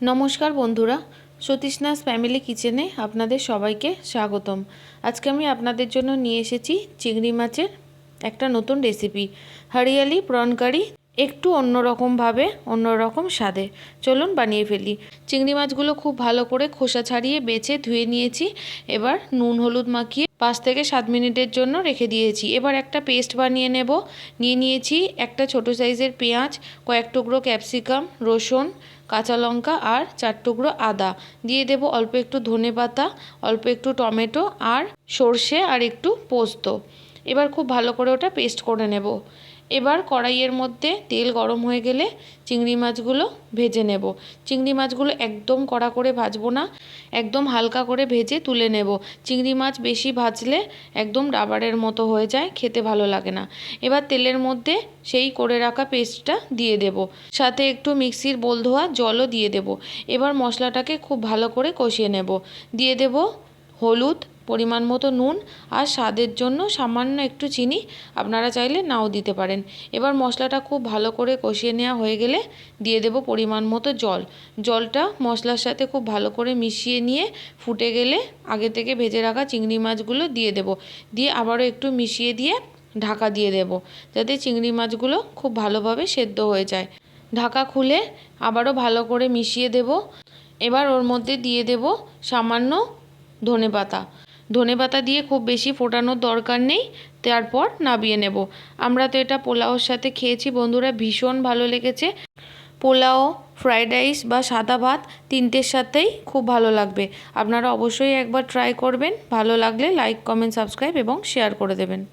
নমস্কার বন্ধুরা, সতীশনাথ ফ্যামিলি কিচেনে আপনাদের সবাইকে স্বাগতম। আজকে আমি আপনাদের জন্য নিয়ে এসেছি চিংড়ি মাছের একটা নতুন রেসিপি, হরিয়ালি প্রন একটু অন্যরকমভাবে, অন্যরকম স্বাদে। চলুন বানিয়ে ফেলি। চিংড়ি মাছগুলো খুব ভালো করে খোসা ছাড়িয়ে বেছে ধুয়ে নিয়েছি। এবার নুন, হলুদ মাখিয়ে পাঁচ থেকে সাত মিনিটের জন্য রেখে দিয়েছি। এবার একটা পেস্ট বানিয়ে নেব। নিয়ে নিয়েছি একটা ছোট সাইজের পেঁয়াজ, কয়েক টুকরো ক্যাপসিকাম, রসুন, কাঁচা লঙ্কা আর চার টুকরো আদা। দিয়ে দেব অল্প একটু ধনে পাতা অল্প একটু টমেটো আর সর্ষে আর একটু পোস্ত। এবার খুব ভালো করে ওটা পেস্ট করে নেব। এবার কড়াইয়ের মধ্যে তেল গরম হয়ে গেলে চিংড়ি মাছগুলো ভেজে নেব। চিংড়ি মাছগুলো একদম কড়া করে ভাজবো না, একদম হালকা করে ভেজে তুলে নেব। চিংড়ি মাছ বেশি ভাজলে একদম রাবারের মতো হয়ে যায়, খেতে ভালো লাগে না। এবার তেলের মধ্যে সেই করে রাখা পেস্টটা দিয়ে দেব। সাথে একটু মিক্সির বোল ধোয়া জলও দিয়ে দেব। এবার মশলাটাকে খুব ভালো করে কষিয়ে নেব। দিয়ে দেব হলুদ পরিমাণ মতো নুন আর স্বাদের জন্য সামান্য একটু চিনি আপনারা চাইলে নাও দিতে পারেন। এবার মশলাটা খুব ভালো করে কষিয়ে নেওয়া হয়ে গেলে দিয়ে দেব পরিমাণ মতো জল। জলটা মশলার সাথে খুব ভালো করে মিশিয়ে নিয়ে ফুটে গেলে আগে থেকে ভেজে রাখা চিংড়ি মাছগুলো দিয়ে দেব। দিয়ে আবারও একটু মিশিয়ে দিয়ে ঢাকা দিয়ে দেব যাতে চিংড়ি মাছগুলো খুব ভালোভাবে সেদ্ধ হয়ে যায়। ঢাকা খুলে আবারও ভালো করে মিশিয়ে দেব। এবার ওর মধ্যে দিয়ে দেব সামান্য ধনে পাতা ধনে পাতা দিয়ে খুব বেশি ফোটানোর দরকার নেই, তারপর নাবিয়ে নেব। আমরা তো এটা পোলাওর সাথে খেয়েছি, বন্ধুরা ভীষণ ভালো লেগেছে। পোলাও ফ্রায়েড রাইস বা সাদা ভাত তিনটের সাথেই খুব ভালো লাগবে। আপনারা অবশ্যই একবার ট্রাই করবেন, ভালো লাগলে লাইক কমেন্ট সাবস্ক্রাইব এবং শেয়ার করে দেবেন।